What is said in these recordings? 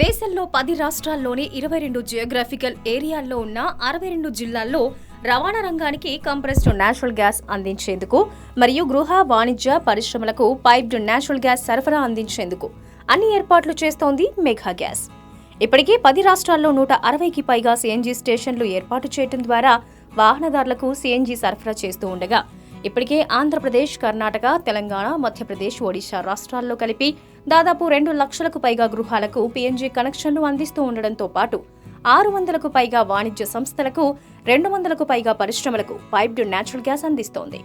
దేశంలో పది రాష్ట్రాల్లోని ఇరవై రెండు జియోగ్రఫికల్ ఏరియాల్లో ఉన్న అరవై రెండు జిల్లాల్లో రవాణా రంగానికి కంప్రెస్డ్ నేచురల్ గ్యాస్ అందించేందుకు మరియు గృహ వాణిజ్య పరిశ్రమలకు పైప్డ్ నేచురల్ గ్యాస్ సరఫరా అందించేందుకు అన్ని ఏర్పాట్లు చేస్తోంది మెగా గ్యాస్. ఇప్పటికే పది రాష్ట్రాల్లో నూట అరవైకి పైగా సీఎన్జీ స్టేషన్లు ఏర్పాటు చేయడం ద్వారా వాహనదారులకు సీఎన్జీ సరఫరా చేస్తూ ఉండగా ఇప్పటికే ఆంధ్రప్రదేశ్ కర్ణాటక తెలంగాణ మధ్యప్రదేశ్ ఒడిశా రాష్ట్రాల్లో కలిపి దాదాపు రెండు లక్షలకు పైగా గృహాలకు పీఎన్జీ కనెక్షన్లు అందిస్తూ ఉండడంతో పాటు ఆరు వందలకు పైగా వాణిజ్య సంస్థలకు రెండు వందలకు పైగా పరిశ్రమలకు పైప్డ్ నేచురల్ గ్యాస్ అందిస్తోంది.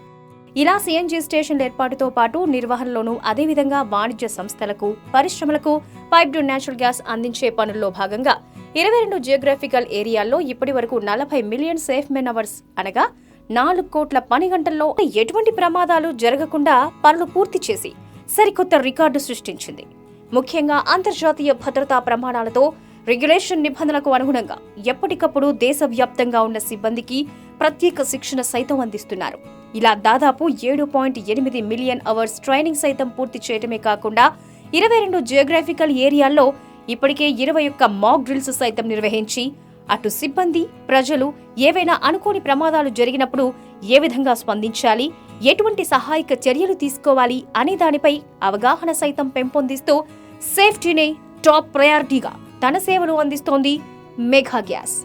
ఇలా సీఎన్జీ స్టేషన్ల ఏర్పాటుతో పాటు నిర్వహణలోనూ అదేవిధంగా వాణిజ్య సంస్థలకు పరిశ్రమలకు పైప్డ్ నేచురల్ గ్యాస్ అందించే పనుల్లో భాగంగా ఇరవై రెండు జియోగ్రఫికల్ ఏరియాల్లో ఇప్పటి వరకు నలభై మిలియన్ సేఫ్ మెన్ అవర్స్ అనగా నాలుగు కోట్ల పని గంటల్లో ఎటువంటి ప్రమాదాలు జరగకుండా పనులు పూర్తి చేసి సరికొత్త రికార్డు సృష్టించింది. ముఖ్యంగా అంతర్జాతీయ భద్రతా ప్రమాణాలతో రెగ్యులేషన్ నిబంధనలకు అనుగుణంగా ఎప్పటికప్పుడు దేశవ్యాప్తంగా ఉన్న సిబ్బందికి ప్రత్యేక శిక్షణ సైతం అందిస్తున్నారు. ఇలా దాదాపు ఏడు పాయింట్ ఎనిమిది మిలియన్ అవర్స్ ట్రైనింగ్ సైతం పూర్తి చేయడమే కాకుండా ఇరవై రెండు జియోగ్రాఫికల్ ఏరియాల్లో ఇప్పటికే ఇరవై ఒక్క మాక్ డ్రిల్స్ సైతం నిర్వహించి అటు సిబ్బంది ప్రజలు ఏవైనా అనుకోని ప్రమాదాలు జరిగినప్పుడు ఏ విధంగా స్పందించాలి ఎటువంటి సహాయక చర్యలు తీసుకోవాలి అనే దానిపై అవగాహన సైతం పెంపొందిస్తూ సేఫ్టీనే టాప్ ప్రయారిటీగా తన సేవలు అందిస్తోంది మెగా గ్యాస్.